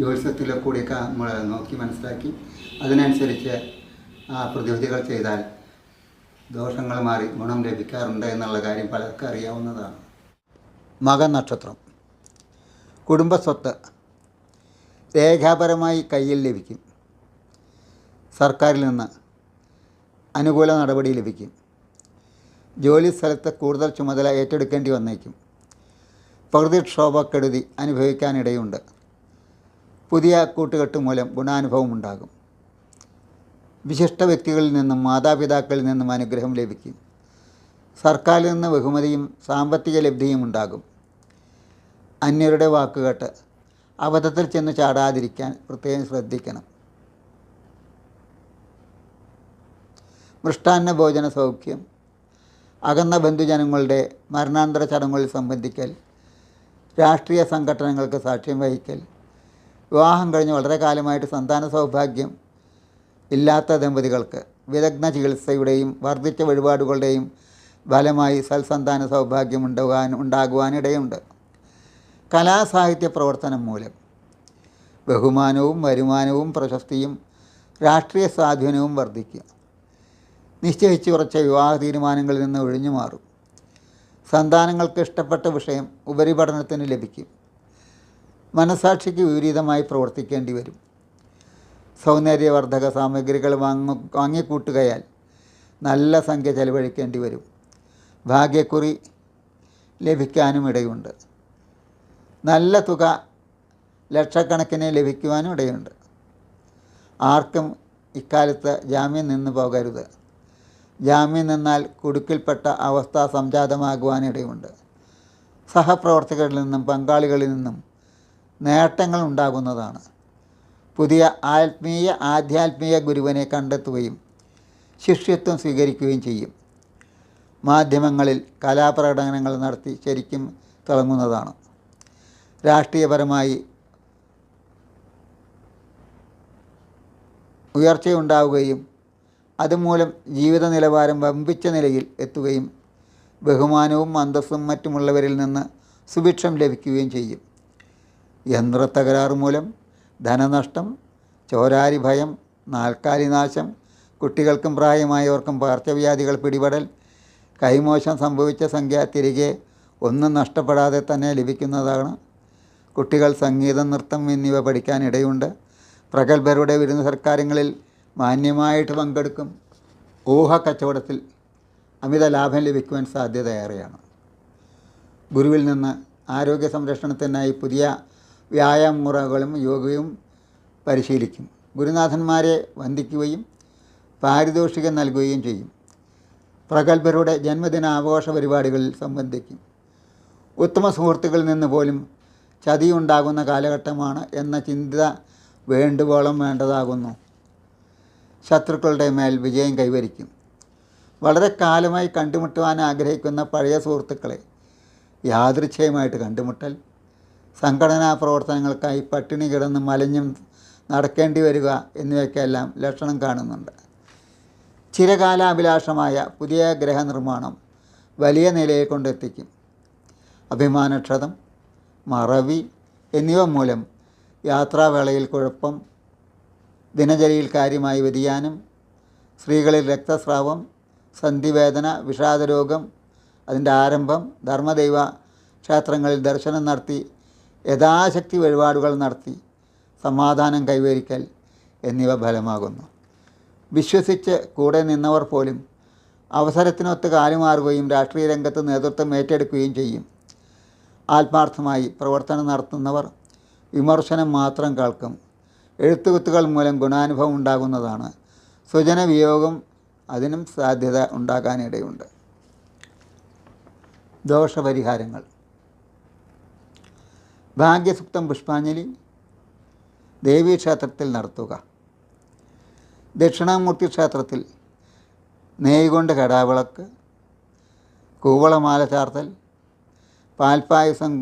ജ്യോതിഷത്തിലെ കൂടിയൊക്കെ നമ്മൾ നോക്കി മനസ്സിലാക്കി. അതിനനുസരിച്ച് ആ പ്രതിവിധികൾ ചെയ്താൽ ദോഷങ്ങൾ മാറി ഗുണം ലഭിക്കാറുണ്ട് എന്നുള്ള കാര്യം പലർക്കും അറിയാവുന്നതാണ്. മകനക്ഷത്രം. കുടുംബസ്വത്ത് രേഖാപരമായി കയ്യിൽ ലഭിക്കും. സർക്കാരിൽ നിന്ന് അനുകൂല നടപടി ലഭിക്കും. ജോലി സ്ഥലത്ത് കൂടുതൽ ചുമതല ഏറ്റെടുക്കേണ്ടി വന്നേക്കും. പ്രകൃതിക്ഷോഭക്കെടുതി അനുഭവിക്കാനിടയുണ്ട്. പുതിയ കൂട്ടുകെട്ട് മൂലം ഗുണാനുഭവം ഉണ്ടാകും വിശിഷ്ട വ്യക്തികളിൽ നിന്നും മാതാപിതാക്കളിൽ നിന്നും അനുഗ്രഹം ലഭിക്കും. സർക്കാരിൽ നിന്ന് ബഹുമതിയും സാമ്പത്തിക ലബ്ധിയും ഉണ്ടാകും. അന്യരുടെ വാക്കുകേട്ട് അബദ്ധത്തിൽ ചെന്ന് ചാടാതിരിക്കാൻ പ്രത്യേകം ശ്രദ്ധിക്കണം. മൃഷ്ടാന്ന ഭോജന സൗഖ്യം അകന്ന ബന്ധുജനങ്ങളുടെ മരണാന്തര ചടങ്ങുകളിൽ സംബന്ധിക്കൽ രാഷ്ട്രീയ സംഘടനകൾക്ക് സാക്ഷ്യം വഹിക്കൽ വിവാഹം കഴിഞ്ഞ് വളരെ കാലമായിട്ട് സന്താന സൗഭാഗ്യം ഇല്ലാത്ത ദമ്പതികൾക്ക് വിദഗ്ധ ചികിത്സയുടെയും വർദ്ധിച്ച വഴിപാടുകളുടെയും ഫലമായി സൽസന്താന സൗഭാഗ്യം ഉണ്ടാകാൻ ഉണ്ടാകുവാനിടയുണ്ട്. കലാസാഹിത്യ പ്രവർത്തനം മൂലം. ബഹുമാനവും വരുമാനവും പ്രശസ്തിയും രാഷ്ട്രീയ സ്വാധീനവും വർദ്ധിക്കും നിശ്ചയിച്ചുറച്ച വിവാഹ തീരുമാനങ്ങളിൽ നിന്ന് ഒഴിഞ്ഞു മാറും സന്താനങ്ങൾക്ക് ഇഷ്ടപ്പെട്ട വിഷയം ഉപരിപഠനത്തിന് ലഭിക്കും. മനസാക്ഷിക്ക് വിപരീതമായി പ്രവർത്തിക്കേണ്ടി വരും. സൗന്ദര്യവർദ്ധക സാമഗ്രികൾ വാങ്ങു വാങ്ങിക്കൂട്ടുകയാൽ നല്ല സംഖ്യ ചെലവഴിക്കേണ്ടി വരും. ഭാഗ്യക്കുറി ലഭിക്കാനും ഇടയുണ്ട്. നല്ല തുക ലക്ഷക്കണക്കിന് ലഭിക്കുവാനും ഇടയുണ്ട്. ആർക്കും ഇക്കാലത്ത് ജാമ്യം നിന്ന് പോകരുത്. ജാമ്യം നിന്നാൽ കുടുക്കിൽപ്പെട്ട അവസ്ഥ സംജാതമാകുവാനിടയുണ്ട് സഹപ്രവർത്തകരിൽ നിന്നും പങ്കാളികളിൽ നിന്നും നേട്ടങ്ങൾ ഉണ്ടാകുന്നതാണ്. പുതിയ ആത്മീയ ആധ്യാത്മിക ഗുരുവിനെ കണ്ടെത്തുകയും ശിഷ്യത്വം സ്വീകരിക്കുകയും ചെയ്യും. മാധ്യമങ്ങളിൽ കലാപ്രകടനങ്ങൾ നടത്തി ശരിക്കും തിളങ്ങുന്നതാണ്. രാഷ്ട്രീയപരമായി ഉയർച്ചയുണ്ടാവുകയും അതുമൂലം ജീവിത നിലവാരം വമ്പിച്ച നിലയിൽ എത്തുകയും ബഹുമാനവും അന്തസ്സും മറ്റുമുള്ളവരിൽ നിന്ന് സുഭിക്ഷം ലഭിക്കുകയും ചെയ്യും. യന്ത്രത്തകരാറ് മൂലം ധനനഷ്ടം ചോരാരി ഭയം നാൽക്കാലി നാശം കുട്ടികൾക്കും പ്രായമായവർക്കും പകർച്ചവ്യാധികൾ പിടിപെടൽ കൈമോശം സംഭവിച്ച സംഖ്യ തിരികെ ഒന്നും നഷ്ടപ്പെടാതെ തന്നെ ലഭിക്കുന്നതാണ്. കുട്ടികൾ സംഗീതം നൃത്തം എന്നിവ പഠിക്കാനിടയുണ്ട്. പ്രഗത്ഭരുടെ വിരുന്ന് സർക്കാരങ്ങളിൽ മാന്യമായിട്ട് പങ്കെടുക്കും. ഊഹ കച്ചവടത്തിൽ അമിത ലാഭം ലഭിക്കുവാൻ സാധ്യതയേറെയാണ്. ഗുരുവിൽ നിന്ന് ആരോഗ്യ സംരക്ഷണത്തിനായി പുതിയ വ്യായാമ മുറകളും യോഗയും പരിശീലിക്കും. ഗുരുനാഥന്മാരെ വന്ദിക്കുകയും പാരിതോഷികം നൽകുകയും ചെയ്യും. പ്രഗത്ഭരുടെ ജന്മദിന ആഘോഷ പരിപാടികളിൽ സംബന്ധിക്കും. ഉത്തമ സുഹൃത്തുക്കളിൽ നിന്ന് പോലും ചതിയുണ്ടാകുന്ന കാലഘട്ടമാണ് എന്ന ചിന്ത വേണ്ടുവോളം വേണ്ടതാകുന്നു. ശത്രുക്കളുടെ മേൽ വിജയം കൈവരിക്കും. വളരെ കാലമായി കണ്ടുമുട്ടുവാൻ ആഗ്രഹിക്കുന്ന പഴയ സുഹൃത്തുക്കളെ യാദൃച്ഛയമായിട്ട് കണ്ടുമുട്ടൽ സംഘടനാ പ്രവർത്തനങ്ങൾക്കായി പട്ടിണി കിടന്ന് മലഞ്ഞും നടക്കേണ്ടി വരിക എന്നിവയ്ക്കെല്ലാം ലക്ഷണം കാണുന്നുണ്ട്. ചിരകാലാഭിലാഷമായ പുതിയ ഗ്രഹനിർമ്മാണം വലിയ നിലയെ കൊണ്ടെത്തിക്കും. അഭിമാനക്ഷതം മറവി എന്നിവ മൂലം യാത്രാവേളയിൽ കുഴപ്പം ദിനചര്യയിൽ കാര്യമായി വ്യതിയാനം സ്ത്രീകളിൽ രക്തസ്രാവം സന്ധിവേദന വിഷാദരോഗം അതിന്റെ ആരംഭം ധർമ്മദൈവ ക്ഷേത്രങ്ങളിൽ ദർശനം നടത്തി യഥാശക്തി വഴിപാടുകൾ നടത്തി സമാധാനം കൈവരിക്കൽ എന്നിവ ഫലമാകുന്നു. വിശ്വസിച്ച് കൂടെ നിന്നവർ പോലും അവസരത്തിനൊത്ത് കാലുമാറുകയും രാഷ്ട്രീയ രംഗത്ത് നേതൃത്വം ഏറ്റെടുക്കുകയും ചെയ്യും. ആത്മാർത്ഥമായി പ്രവർത്തനം നടത്തുന്നവർ വിമർശനം മാത്രം കേൾക്കും. എഴുത്തുകുത്തുകൾ മൂലം ഗുണാനുഭവം ഉണ്ടാകുന്നതാണ്. സ്വജനവിയോഗം അതിനും സാധ്യത ഉണ്ടാകാനിടയുണ്ട്. ദോഷപരിഹാരങ്ങൾ. ഭാഗ്യസുക്തം പുഷ്പാഞ്ജലി ദേവീക്ഷേത്രത്തിൽ നടത്തുക. ദക്ഷിണാമൂർത്തി ക്ഷേത്രത്തിൽ നെയ്കൊണ്ട് കടാവിളക്ക് കൂവളമാല ചാർത്തൽ പാൽപ്പായസം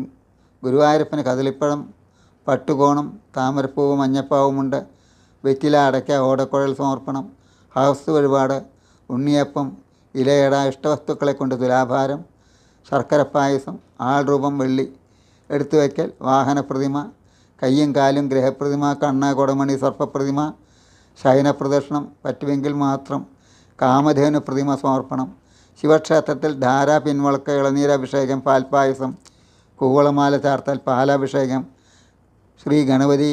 ഗുരുവായൂരപ്പന് കദളിപ്പഴം പട്ടുകോണം താമരപ്പൂവ് മഞ്ഞപ്പാവുമുണ്ട് വെറ്റില അടയ്ക്ക ഓടക്കുഴൽ സമർപ്പണം ഹൗസ് വഴിപാട് ഉണ്ണിയപ്പം ഇലയട ഇഷ്ടവസ്തുക്കളെ കൊണ്ട് തുലാഭാരം ശർക്കര പായസം ആൾരൂപം വെള്ളി എടുത്തു വയ്ക്കൽ. വാഹനപ്രതിമ കയ്യും കാലും ഗ്രഹപ്രതിമ കണ്ണ കൊടമണി സർപ്പപ്രതിമ ശയനപ്രദക്ഷിണം പറ്റുമെങ്കിൽ മാത്രം കാമധേനു പ്രതിമ സമർപ്പണം. ശിവക്ഷേത്രത്തിൽ ധാരാ പിൻവളക്ക് ഇളനീരഭിഷേകം പാൽപ്പായസം കൂവളമാല ചാർത്തൽ പാലാഭിഷേകം ശ്രീ ഗണപതി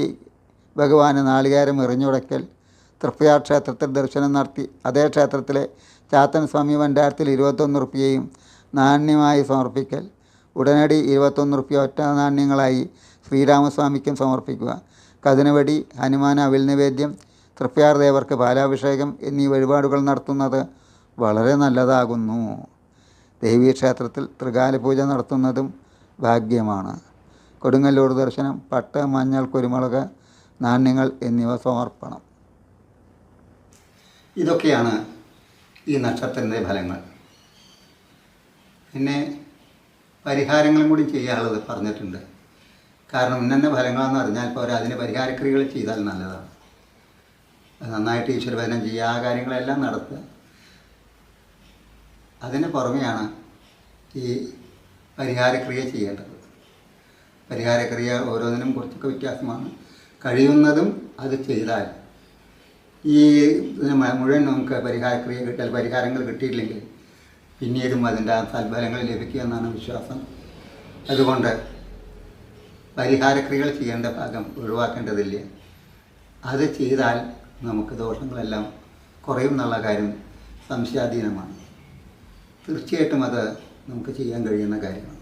ഭഗവാന് നാളികാരം എറിഞ്ഞുടയ്ക്കൽ തൃപ്പയാ ക്ഷേത്രത്തിൽ ദർശനം നടത്തി അതേ ക്ഷേത്രത്തിലെ ചാത്തൻ സ്വാമി ഭണ്ഡാരത്തിൽ ഇരുപത്തൊന്ന് റുപ്യയും നാണ്യമായി സമർപ്പിക്കൽ. ഉടനടി ഇരുപത്തൊന്ന് റുപ്യ ഒറ്റ നാണ്യങ്ങളായി ശ്രീരാമസ്വാമിക്കും സമർപ്പിക്കുക. കതിനവടി ഹനുമാൻ അവിൽ നിവേദ്യം തൃപ്യാർ ദേവർക്ക് പാലാഭിഷേകം എന്നീ വഴിപാടുകൾ നടത്തുന്നത് വളരെ നല്ലതാകുന്നു. ദേവീക്ഷേത്രത്തിൽ ത്രികാല പൂജ നടത്തുന്നതും ഭാഗ്യമാണ്. കൊടുങ്ങല്ലൂർ ദർശനം പട്ട് മഞ്ഞൾ കുരുമുളക് നാണ്യങ്ങൾ എന്നിവ സമർപ്പണം. ഇതൊക്കെയാണ് ഈ നക്ഷത്രത്തിന്റെ ഫലങ്ങൾ. പിന്നെ പരിഹാരങ്ങളും കൂടി ചെയ്യാനുള്ളത് പറഞ്ഞിട്ടുണ്ട്. കാരണം ഇന്നെ ഫലങ്ങളെന്ന് പറഞ്ഞാൽ പോരാ അതിന് പരിഹാരക്രിയകൾ ചെയ്താൽ നല്ലതാണ്. നന്നായിട്ട് ഈശ്വരഭജനം ചെയ്യുക ആ കാര്യങ്ങളെല്ലാം നടത്തുക. അതിന് പുറമെയാണ് ഈ പരിഹാരക്രിയ ചെയ്യേണ്ടത്. പരിഹാരക്രിയ ഓരോന്നിനും കുറച്ചൊക്കെ വ്യത്യാസമാണ്. കഴിയുന്നതും അത് ചെയ്താൽ ഈ മുഴുവൻ നമുക്ക് പരിഹാരക്രിയ കിട്ടിയാൽ പരിഹാരങ്ങൾ കിട്ടിയില്ലെങ്കിൽ പിന്നീടും അതിന്റെ സൽഫലങ്ങൾ ലഭിക്കുമെന്നാണ് വിശ്വാസം. അതുകൊണ്ട് പരിഹാരക്രിയകൾ ചെയ്യേണ്ട ഭാഗം ഒഴിവാക്കേണ്ടതില്ല. അത് ചെയ്താൽ നമുക്ക് ദോഷങ്ങളെല്ലാം കുറയും എന്നുള്ള കാര്യം സംശയാധീനമാണ്. തീർച്ചയായിട്ടും അത് നമുക്ക് ചെയ്യാൻ കഴിയുന്ന കാര്യമാണ്.